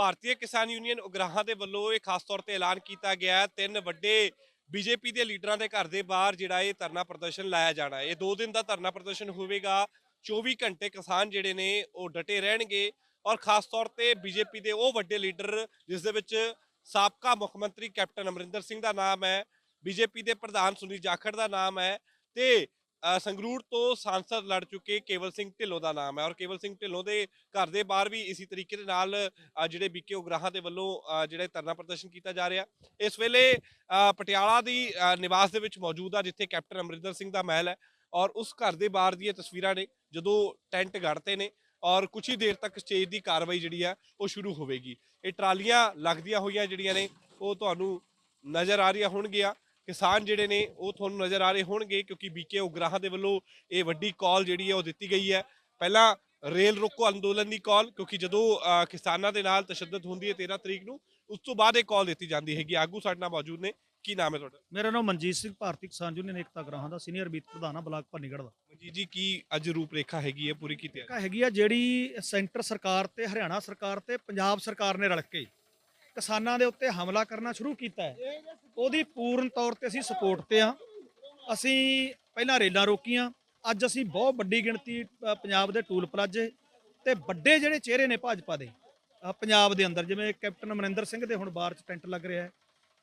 ਭਾਰਤੀ ਕਿਸਾਨ ਯੂਨੀਅਨ ਉਗਰਾਹਾਂ ਦੇ ਵੱਲੋਂ ਇਹ ਖਾਸ ਤੌਰ ਤੇ ਐਲਾਨ ਕੀਤਾ ਗਿਆ ਤਿੰਨ ਵੱਡੇ ਬੀਜੇਪੀ ਦੇ ਲੀਡਰਾਂ ਦੇ ਘਰ ਦੇ ਬਾਹਰ ਜਿਹੜਾ ਇਹ ਧਰਨਾ ਪ੍ਰਦਰਸ਼ਨ ਲਾਇਆ ਜਾਣਾ ਹੈ। ਇਹ 2 ਦਿਨ ਦਾ ਧਰਨਾ ਪ੍ਰਦਰਸ਼ਨ ਹੋਵੇਗਾ। 24 ਘੰਟੇ ਕਿਸਾਨ ਜਿਹੜੇ ਨੇ ਉਹ ਡਟੇ ਰਹਿਣਗੇ ਔਰ ਖਾਸ ਤੌਰ ਤੇ ਬੀਜੇਪੀ ਦੇ ਉਹ ਵੱਡੇ ਲੀਡਰ ਜਿਸ ਦੇ ਵਿੱਚ ਸਾਬਕਾ ਮੁੱਖ ਮੰਤਰੀ ਕੈਪਟਨ ਅਮਰਿੰਦਰ ਸਿੰਘ ਦਾ ਨਾਮ ਹੈ, ਬੀਜੇਪੀ ਦੇ ਪ੍ਰਧਾਨ ਸੁਨੀਲ ਜਾਖੜ ਦਾ ਨਾਮ ਹੈ ਤੇ ਸੰਗਰੂਰ ਤੋਂ ਸਾਂਸਦ ਲੜ ਚੁੱਕੇ ਕੇਵਲ ਸਿੰਘ ਢਿੱਲੋਂ ਦਾ ਨਾਮ ਹੈ ਔਰ ਕੇਵਲ ਸਿੰਘ ਢਿੱਲੋਂ ਦੇ ਘਰ ਦੇ ਬਾਹਰ ਵੀ ਇਸੇ ਤਰੀਕੇ ਦੇ ਨਾਲ ਅ, ਜਿਹੜੇ ਬੀਕੇ ਉਗਰਾਹਾਂ ਦੇ ਵੱਲੋਂ ਜਿਹੜਾ ਧਰਨਾ ਪ੍ਰਦਰਸ਼ਨ ਕੀਤਾ ਜਾ ਰਿਹਾ। ਇਸ ਵੇਲੇ ਪਟਿਆਲਾ ਦੀ ਨਿਵਾਸ ਦੇ ਵਿੱਚ ਮੌਜੂਦ ਆ ਜਿੱਥੇ ਕੈਪਟਨ ਅਮਰਿੰਦਰ ਸਿੰਘ ਦਾ ਮਹਿਲ ਹੈ ਔਰ ਉਸ ਘਰ ਦੇ ਬਾਹਰ ਦੀਆਂ ਤਸਵੀਰਾਂ ਨੇ ਜਦੋਂ ਟੈਂਟ ਗੜਤੇ ਨੇ ਔਰ ਕੁਝ ਹੀ ਦੇਰ ਤੱਕ ਸਟੇਜ ਦੀ ਕਾਰਵਾਈ ਜਿਹੜੀ ਆ ਉਹ ਸ਼ੁਰੂ ਹੋਵੇਗੀ। ਇਹ ਟਰਾਲੀਆਂ ਲੱਗਦੀਆਂ ਹੋਈਆਂ ਜਿਹੜੀਆਂ ਨੇ ਉਹ ਤੁਹਾਨੂੰ ਨਜ਼ਰ ਆ ਰਹੀਆਂ ਹੋਣਗੀਆਂ। ਕਿਸਾਨ ਜਿਹੜੇ ਨੇ ਉਹ ਤੁਹਾਨੂੰ ਨਜ਼ਰ ਆ ਰਹੇ ਹੋਣਗੇ ਕਿਉਂਕਿ ਬੀਕੇ ਉਗਰਾਹਾਂ ਦੇ ਵੱਲੋਂ ਇਹ ਵੱਡੀ ਕਾਲ ਜਿਹੜੀ ਹੈ ਉਹ ਦਿੱਤੀ ਗਈ ਹੈ। ਪਹਿਲਾਂ ਰੇਲ ਰੋਕੋ ਅੰਦੋਲਨ ਦੀ ਕਾਲ ਕਿਉਂਕਿ ਜਦੋਂ ਕਿਸਾਨਾਂ ਦੇ ਨਾਲ ਤਸ਼ੱਦਦ ਹੁੰਦੀ ਹੈ 13 ਤਰੀਕ ਨੂੰ ਉਸ ਤੋਂ ਬਾਅਦ ਇਹ ਕਾਲ ਦਿੱਤੀ ਜਾਂਦੀ ਹੈਗੀ। ਆਗੂ ਸਾਡੇ ਨਾਲ ਮੌਜੂਦ ਨੇ। ਕੀ ਨਾਮ ਹੈ ਤੁਹਾਡਾ? ਮੇਰਾ ਨਾਮ ਮਨਜੀਤ ਸਿੰਘ ਭਾਰਤੀ ਕਿਸਾਨ ਯੂਨੀਅਨ ਏਕਤਾ ਗ੍ਰਾਹਾਂ ਦਾ ਸੀਨੀਅਰ ਮੀਤ ਪ੍ਰਧਾਨ ਆ ਬਲਾਕ ਭੰਨੀਗੜ੍ਹ ਦਾ। ਜੀ ਜੀ ਕੀ ਅੱਜ ਰੂਪਰੇਖਾ ਹੈਗੀ ਹੈ ਪੂਰੀ ਕੀਤੀ ਇੱਕ ਹੈਗੀ ਆ ਜਿਹੜੀ ਸੈਂਟਰ ਸਰਕਾਰ ਤੇ ਹਰਿਆਣਾ ਸਰਕਾਰ ਤੇ ਪੰਜਾਬ ਸਰਕਾਰ ਨੇ ਰਲ ਕੇ ਕਿਸਾਨਾਂ ਦੇ ਉੱਤੇ ਹਮਲਾ ਕਰਨਾ ਸ਼ੁਰੂ ਕੀਤਾ ਹੈ। ਉਹਦੀ ਪੂਰਨ ਤੌਰ ਤੇ ਅਸੀਂ ਸਪੋਰਟ ਤੇ ਆ ਅਸੀਂ ਪਹਿਲਾਂ ਰੇਲਾਂ ਰੋਕੀਆਂ। ਅੱਜ ਅਸੀਂ ਬਹੁਤ ਵੱਡੀ ਗਿਣਤੀ ਪੰਜਾਬ ਦੇ ਟੂਲ ਪਲਾਜੇ ਤੇ ਵੱਡੇ ਜਿਹੜੇ ਚਿਹਰੇ ਨੇ ਭਾਜਪਾ ਦੇ ਪੰਜਾਬ ਦੇ ਅੰਦਰ। ਜਿਵੇਂ ਕੈਪਟਨ ਅਮਰਿੰਦਰ ਸਿੰਘ ਦੇ ਹੁਣ ਬਾਹਰ ਚ ਟੈਂਟ ਲੱਗ ਰਿਹਾ ਹੈ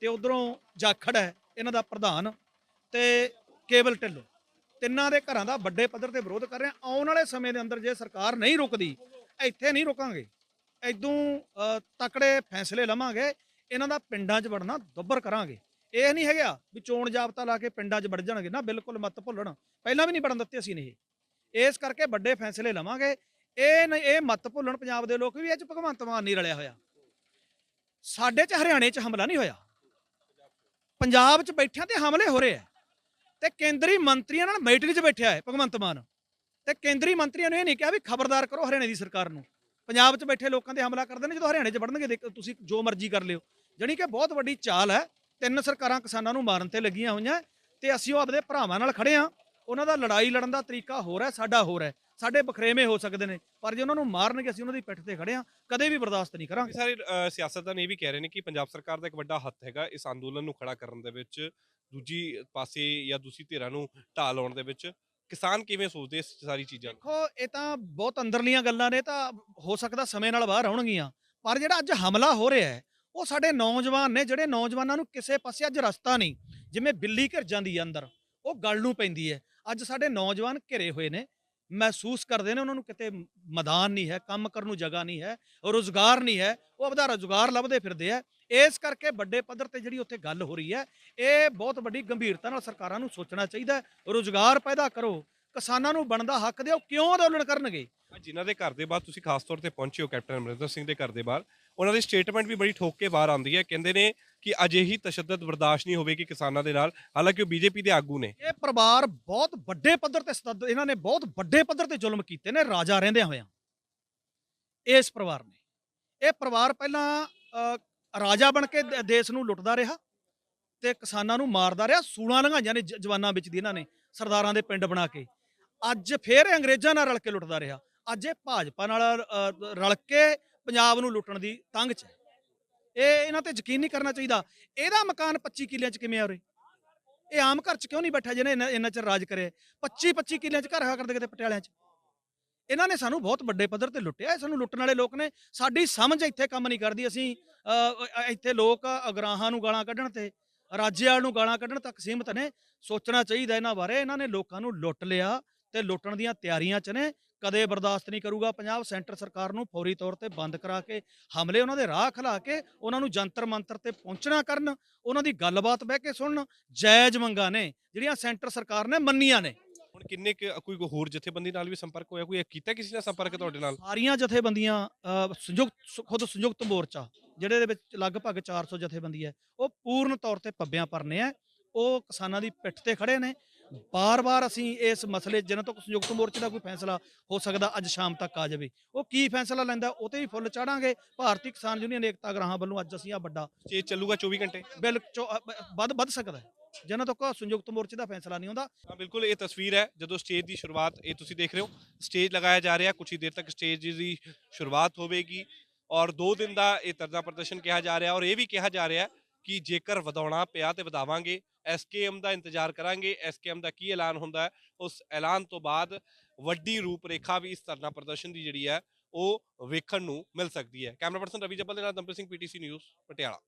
ਤੇ ਉਧਰੋਂ ਜਾਖੜ ਹੈ, ਇਹਨਾਂ ਦਾ ਪ੍ਰਧਾਨ ਤੇ ਕੇਬਲ ਢਿੱਲੋਂ। ਤਿੰਨਾਂ ਦੇ ਘਰਾਂ ਦਾ ਵੱਡੇ ਪੱਧਰ ਤੇ ਵਿਰੋਧ ਕਰ ਰਹੇ। ਆਉਣ ਵਾਲੇ ਸਮੇਂ ਦੇ ਅੰਦਰ ਜੇ ਸਰਕਾਰ ਨਹੀਂ ਰੁਕਦੀ, ਇੱਥੇ ਨਹੀਂ ਰੁਕਾਂਗੇ। ਇਦੋਂ ਤਕੜੇ ਫੈਸਲੇ ਲਵਾਂਗੇ, ਇਹਨਾਂ ਦਾ ਪਿੰਡਾਂ 'ਚ ਵੜਨਾ ਦੁੱਬਰ ਕਰਾਂਗੇ। ਇਹ ਨਹੀਂ ਹੈਗਾ ਵੀ ਚੋਣ ਜਾਬਤਾ ਲਾ ਕੇ ਪਿੰਡਾਂ 'ਚ ਵੜ ਜਾਣਗੇ। ਨਾ, ਬਿਲਕੁਲ ਮਤ ਭੁੱਲਣ। ਪਹਿਲਾਂ ਵੀ ਨਹੀਂ ਵੜਨ ਦਿੱਤੇ ਅਸੀਂ ਨੇ ਇਸ ਕਰਕੇ ਵੱਡੇ ਫੈਸਲੇ ਲਵਾਂਗੇ। ਇਹ ਨ- ਇਹ ਮਤ ਭੁੱਲਣ ਪੰਜਾਬ ਦੇ ਲੋਕ ਵੀ ਇਹ 'ਚ ਭਗਵੰਤ ਮਾਨ ਨਹੀਂ ਰਲਿਆ ਹੋਇਆ। ਸਾਡੇ 'ਚ ਹਰਿਆਣੇ 'ਚ ਹਮਲਾ ਨਹੀਂ ਹੋਇਆ। ਪੰਜਾਬ 'ਚ ਬੈਠਿਆਂ ਤੇ ਹਮਲੇ ਹੋ ਰਹੇ ਆ। ਤੇ ਕੇਂਦਰੀ ਮੰਤਰੀਆਂ ਨਾਲ ਮੀਟਿੰਗ 'ਚ ਬੈਠਿਆ ਹੈ ਭਗਵੰਤ ਮਾਨ। ਤੇ ਕੇਂਦਰੀ ਮੰਤਰੀਆਂ ਨੂੰ ਇਹ ਨਹੀਂ ਕਿਹਾ ਵੀ ਖਬਰਦਾਰ ਕਰੋ ਹਰਿਆਣੇ ਦੀ ਸਰਕਾਰ ਨੂੰ। ਪੰਜਾਬ 'ਚ ਬੈਠੇ ਲੋਕਾਂ ਤੇ ਹਮਲਾ ਕਰਦੇ ਨੇ, ਜਦੋਂ ਹਰਿਆਣੇ 'ਚ ਵੜਨਗੇ, ਦੇਖ, ਤੁਸੀਂ ਜੋ ਮਰਜ਼ੀ ਕਰ ਲਿਓ। ਜਾਣੀ ਕਿ ਬਹੁਤ ਵੱਡੀ ਚਾਲ ਹੈ, ਤਿੰਨ ਸਰਕਾਰਾਂ ਕਿਸਾਨਾਂ ਨੂੰ ਮਾਰਨ ਤੇ ਲੱਗੀਆਂ ਹੋਈਆਂ, ਤੇ ਅਸੀਂ ਉਹ ਆਪਦੇ ਭਰਾਵਾਂ ਨਾਲ ਖੜੇ ਆ ਉਹਨਾਂ ਦਾ ਲੜਾਈ ਲੜਨ ਦਾ ਤਰੀਕਾ ਹੋਰ ਹੈ, ਸਾਡਾ ਹੋਰ ਹੈ। ਸਾਡੇ ਬਖਰੇਵੇਂ ਹੋ ਸਕਦੇ ਨੇ, ਪਰ ਜੇ ਉਹਨਾਂ ਨੂੰ ਮਾਰਨਗੇ, ਅਸੀਂ ਉਹਨਾਂ ਦੀ ਪਿੱਠ ਤੇ ਖੜੇ ਆ ਕਦੇ ਵੀ ਬਰਦਾਸ਼ਤ ਨਹੀਂ ਕਰਾਂਗੇ। ਸਾਰੇ ਸਿਆਸਤਦਾਨ ਇਹ ਵੀ ਕਹਿ ਰਹੇ ਨੇ ਕਿ ਪੰਜਾਬ ਸਰਕਾਰ ਦਾ ਇੱਕ ਵੱਡਾ ਹੱਥ ਹੈਗਾ ਇਸ ਅੰਦੋਲਨ ਨੂੰ ਖੜਾ ਕਰਨ ਦੇ ਵਿੱਚ, ਦੂਜੀ ਪਾਸੇ ਜਾਂ ਦੂਸਰੀ ਧਿਰਾਂ ਨੂੰ ਢਾਹ ਲਾਉਣ ਦੇ ਵਿੱਚ। ਕਿਸਾਨ ਕਿਵੇਂ ਸੋਚਦੇ ਇਸ ਸਾਰੀ ਚੀਜ਼ਾਂ ਨੂੰ? ਦੇਖੋ, ਇਹ ਤਾਂ ਬਹੁਤ ਅੰਦਰਲੀਆਂ ਗੱਲਾਂ ਨੇ, ਤਾਂ ਹੋ ਸਕਦਾ ਸਮੇਂ ਨਾਲ ਬਾਹਰ ਆਉਣਗੀਆਂ। ਪਰ ਜਿਹੜਾ ਅੱਜ ਹਮਲਾ ਹੋ ਰਿਹਾ ਹੈ, ਉਹ ਸਾਡੇ ਨੌਜਵਾਨ ਨੇ, ਜਿਹੜੇ ਨੌਜਵਾਨਾਂ ਨੂੰ ਕਿਸੇ ਪਾਸੇ ਅੱਜ ਰਸਤਾ ਨਹੀਂ, ਜਿਵੇਂ ਬਿੱਲੀ ਘਿਰ ਜਾਂਦੀ ਹੈ ਅੰਦਰ, ਉਹ ਗਲ ਨੂੰ ਪੈਂਦੀ ਹੈ। ਅੱਜ ਸਾਡੇ ਨੌਜਵਾਨ ਘਿਰੇ ਹੋਏ ਨੇ ਮਹਿਸੂਸ ਕਰਦੇ ਨੇ, ਉਹਨਾਂ ਨੂੰ ਕਿਤੇ ਮੈਦਾਨ ਨਹੀਂ ਹੈ, ਕੰਮ ਕਰਨ ਨੂੰ ਜਗ੍ਹਾ ਨਹੀਂ ਹੈ ਰੋਜ਼ਗਾਰ ਨਹੀਂ ਹੈ, ਉਹ ਆਪਦਾ ਰੋਜ਼ਗਾਰ ਲੱਭਦੇ ਫਿਰਦੇ ਆ। ਇਸ ਕਰਕੇ ਵੱਡੇ ਪੱਧਰ ਤੇ ਜਿਹੜੀ ਉੱਥੇ ਗੱਲ ਹੋ ਰਹੀ ਹੈ, ਇਹ ਬਹੁਤ ਵੱਡੀ ਗੰਭੀਰਤਾ ਨਾਲ ਸਰਕਾਰਾਂ ਨੂੰ ਸੋਚਣਾ ਚਾਹੀਦਾ ਹੈ, ਰੋਜ਼ਗਾਰ ਪੈਦਾ ਕਰੋ, ਕਿਸਾਨਾਂ ਨੂੰ ਬਣਦਾ ਹੱਕ ਦਿਓ, ਕਿਉਂ ਅੰਦੋਲਨ ਕਰਨਗੇ? ਅੱਜ ਜਿਨ੍ਹਾਂ ਦੇ ਘਰ ਦੇ ਬਾਹਰ ਤੁਸੀਂ ਖਾਸ ਤੌਰ ਤੇ ਪਹੁੰਚੇ ਹੋ, ਕੈਪਟਨ ਅਮਰਿੰਦਰ ਸਿੰਘ ਦੇ ਘਰ ਦੇ ਬਾਹਰ, ਉਹਨਾਂ ਦੀ ਸਟੇਟਮੈਂਟ ਵੀ ਬੜੀ ਠੋਕ ਕੇ ਬਾਹਰ ਆਉਂਦੀ ਹੈ, ਕਹਿੰਦੇ ਨੇ ਕਿ ਅਜਿਹੀ ਤਸ਼ੱਦਦ ਬਰਦਾਸ਼ਤ ਨਹੀਂ ਹੋਵੇਗੀ ਕਿਸਾਨਾਂ ਦੇ ਨਾਲ ਹਾਲਾਂਕਿ ਉਹ ਬੀਜੇਪੀ ਦੇ ਆਗੂ ਨੇ। ਇਹ ਪਰਿਵਾਰ ਬਹੁਤ ਵੱਡੇ ਪੱਧਰ ਤੇ ਸਤੱਦ ਇਹਨਾਂ ਨੇ ਬਹੁਤ ਵੱਡੇ ਪੱਧਰ ਤੇ ਜ਼ੁਲਮ ਕੀਤੇ ਨੇ ਰਾਜਾ ਰਹਿੰਦਿਆਂ ਹੋਇਆਂ। ਇਸ ਪਰਿਵਾਰ ਨੇ। ਇਹ ਪਰਿਵਾਰ ਪਹਿਲਾਂ ਅ, ਰਾਜਾ ਬਣ ਕੇ ਦ- ਦੇਸ਼ ਨੂੰ ਲੁੱਟਦਾ ਰਿਹਾ ਤੇ ਕਿਸਾਨਾਂ ਨੂੰ ਮਾਰਦਾ ਰਿਹਾ ਸੂਲਾਂ ਲੰਘਾਈਆਂ ਨੇ ਜਵਾਨਾਂ ਵਿੱਚ ਦੀ ਇਹਨਾਂ ਨੇ ਸਰਦਾਰਾਂ ਦੇ ਪਿੰਡ ਬਣਾ ਕੇ। ਅੱਜ ਫੇਰ ਅੰਗਰੇਜ਼ਾਂ ਨਾਲ ਰਲ ਕੇ ਲੁੱਟਦਾ ਰਿਹਾ। ਅੱਜ ਇਹ ਭਾਜਪਾ ਨਾਲ ਰਲ ਕੇ ਪੰਜਾਬ ਨੂੰ ਲੁੱਟਣ ਦੀ ਤੰਗ 'ਚ ਇਹ ਇਹਨਾਂ ਤੇ ਯਕੀਨ ਨਹੀਂ ਕਰਨਾ ਚਾਹੀਦਾ। ਇਹਦਾ ਮਕਾਨ 25 ਕਿੱਲਿਆਂ 'ਚ ਕਿਵੇਂ ਆ ਉਰੇ? ਇਹ ਆਮ ਘਰ 'ਚ ਕਿਉਂ ਨਹੀਂ ਬੈਠਾ ਜਿਹਨੇ ਇੰਨਾ- ਇੰਨਾ ਚਿਰ ਰਾਜ ਕਰੇ 25 25 ਕਿੱਲਿਆਂ 'ਚ ਘਰ ਹਾ ਕਰਦੇ ਕਿਤੇ ਪਟਿਆਲਿਆਂ 'ਚ? ਇਹਨਾਂ ਨੇ ਸਾਨੂੰ ਬਹੁਤ ਵੱਡੇ ਪੱਧਰ ਤੇ ਲੁੱਟਿਆ। ਇਹ ਸਾਨੂੰ ਲੁੱਟਣ ਵਾਲੇ ਲੋਕ ਨੇ। ਸਾਡੀ ਸਮਝ ਇੱਥੇ ਕੰਮ ਨਹੀਂ ਕਰਦੀ। ਅਸੀਂ ਇੱਥੇ ਲੋਕ ਅਗਰਾਹਾਂ ਨੂੰ ਗਾਲਾਂ ਕੱਢਣ ਤੇ ਰਾਜੇਵਾਲ ਨੂੰ ਗਾਲਾਂ ਕੱਢਣ ਤੱਕ ਸੀਮਤ ਨੇ। ਸੋਚਣਾ ਚਾਹੀਦਾ ਇਹਨਾਂ ਬਾਰੇ। ਇਹਨਾਂ ਨੇ ਲੋਕਾਂ ਨੂੰ ਲੁੱਟ ਲਿਆ ਤੇ ਲੁੱਟਣ ਦੀਆਂ ਤਿਆਰੀਆਂ 'ਚ ਨੇ। ਕਦੇ ਬਰਦਾਸ਼ਤ ਨਹੀਂ ਕਰੂਗਾ। ਪੰਜਾਬ ਸੈਂਟਰ ਸਰਕਾਰ ਨੂੰ ਫੌਰੀ ਤੌਰ ਤੇ ਬੰਦ ਕਰਾ ਕੇ ਹਮਲੇ ਉਹਨਾਂ ਦੇ ਰਾਹ ਖਲਾ ਕੇ ਉਹਨਾਂ ਨੂੰ ਜੰਤਰ ਮੰਤਰ ਤੇ ਪਹੁੰਚਣਾ ਕਰਨ ਉਹਨਾਂ ਦੀ ਗੱਲਬਾਤ ਬਹਿ ਕੇ ਸੁਣਨ ਜਾਇਜ਼ ਮੰਗਾਂ ਨੇ ਜਿਹੜੀਆਂ ਸੈਂਟਰ ਸਰਕਾਰ ਨੇ ਮੰਨੀਆਂ ਨੇ। ਹੁਣ ਕਿੰਨੇ ਕੋਈ ਹੋਰ ਜਥੇਬੰਦੀ ਨਾਲ ਵੀ ਸੰਪਰਕ ਹੋਇਆ? ਕੋਈ ਕੀਤਾ ਕਿਸੇ ਨਾਲ ਸੰਪਰਕ ਤੁਹਾਡੇ ਨਾਲ? ਸਾਰੀਆਂ ਜਥੇਬੰਦੀਆਂ ਸੰਯੁਕਤ ਖੁਦ ਸੰਯੁਕਤ ਮੋਰਚਾ ਜਿਹੜੇ ਦੇ ਵਿੱਚ ਲਗਭਗ 400 ਜਥੇਬੰਦੀ ਹੈ ਉਹ ਪੂਰਨ ਤੌਰ ਤੇ ਪੱਬਿਆਂ ਪਰਨੇ ਆ ਉਹ ਕਿਸਾਨਾਂ ਦੀ ਪਿੱਠ ਤੇ ਖੜੇ ਨੇ। ਬਾਰ-ਬਾਰ ਅਸੀਂ ਇਸ ਮਸਲੇ ਜਿਨ੍ਹਾਂ ਤੋਂ ਸੰਯੁਕਤ ਮੋਰਚੇ ਦਾ ਕੋਈ ਫੈਸਲਾ ਹੋ ਸਕਦਾ ਅੱਜ ਸ਼ਾਮ ਤੱਕ ਆ ਜਾਵੇ। ਉਹ ਕੀ ਫੈਸਲਾ ਲੈਂਦਾ ਉਹ ਤੇ ਵੀ ਫੁੱਲ ਚਾੜਾਂਗੇ। ਭਾਰਤੀ ਕਿਸਾਨ ਯੂਨੀਅਨ ਏਕਤਾ ਗ੍ਰਾਹਾਂ ਵੱਲੋਂ ਅੱਜ ਅਸੀਂ ਆ ਵੱਡਾ ਇਹ ਚੱਲੂਗਾ 24 ਘੰਟੇ? ਬਿੱਲ ਵੱਧ ਵੱਧ ਸਕਦਾ ਹੈ। ਜਿਨ੍ਹਾਂ ਤੱਕ ਸੰਯੁਕਤ ਮੋਰਚੇ ਦਾ ਫੈਸਲਾ ਨਹੀਂ ਹੁੰਦਾ ਹਾਂ ਬਿਲਕੁਲ ਇਹ ਤਸਵੀਰ ਹੈ। ਜਦੋਂ ਸਟੇਜ ਦੀ ਸ਼ੁਰੂਆਤ ਇਹ ਤੁਸੀਂ ਦੇਖ ਰਹੇ ਹੋ ਸਟੇਜ ਲਗਾਇਆ ਜਾ ਰਿਹਾ। ਕੁਝ ਹੀ ਦੇਰ ਤੱਕ ਸਟੇਜ ਦੀ ਸ਼ੁਰੂਆਤ ਹੋਵੇਗੀ ਔਰ 2 ਦਿਨ ਦਾ ਇਹ ਧਰਨਾ ਪ੍ਰਦਰਸ਼ਨ ਕਿਹਾ ਜਾ ਰਿਹਾ ਔਰ ਇਹ ਵੀ ਕਿਹਾ ਜਾ ਰਿਹਾ ਕਿ ਜੇਕਰ ਵਧਾਉਣਾ ਪਿਆ ਤੇ ਵਧਾਵਾਂਗੇ ਐਸਕੇਐਮ ਦਾ ਇੰਤਜ਼ਾਰ ਕਰਾਂਗੇ ਐਸਕੇਐਮ ਦਾ ਕੀ ਐਲਾਨ ਹੁੰਦਾ ਹੈ, ਉਸ ਐਲਾਨ ਤੋਂ ਬਾਅਦ ਵੱਡੀ ਰੂਪਰੇਖਾ ਵੀ ਇਸ ਧਰਨਾ ਪ੍ਰਦਰਸ਼ਨ ਦੀ ਜਿਹੜੀ ਹੈ, ਉਹ ਵੇਖਣ ਨੂੰ ਮਿਲ ਸਕਦੀ ਹੈ। ਕੈਮਰਾ ਪਰਸਨ ਰਵੀ ਜੱਬਲ ਦੇ ਨਾਲ ਦੰਪਰ ਸਿੰਘ ਪੀਟੀਸੀ ਨਿਊਜ਼ ਪਟਿਆਲਾ।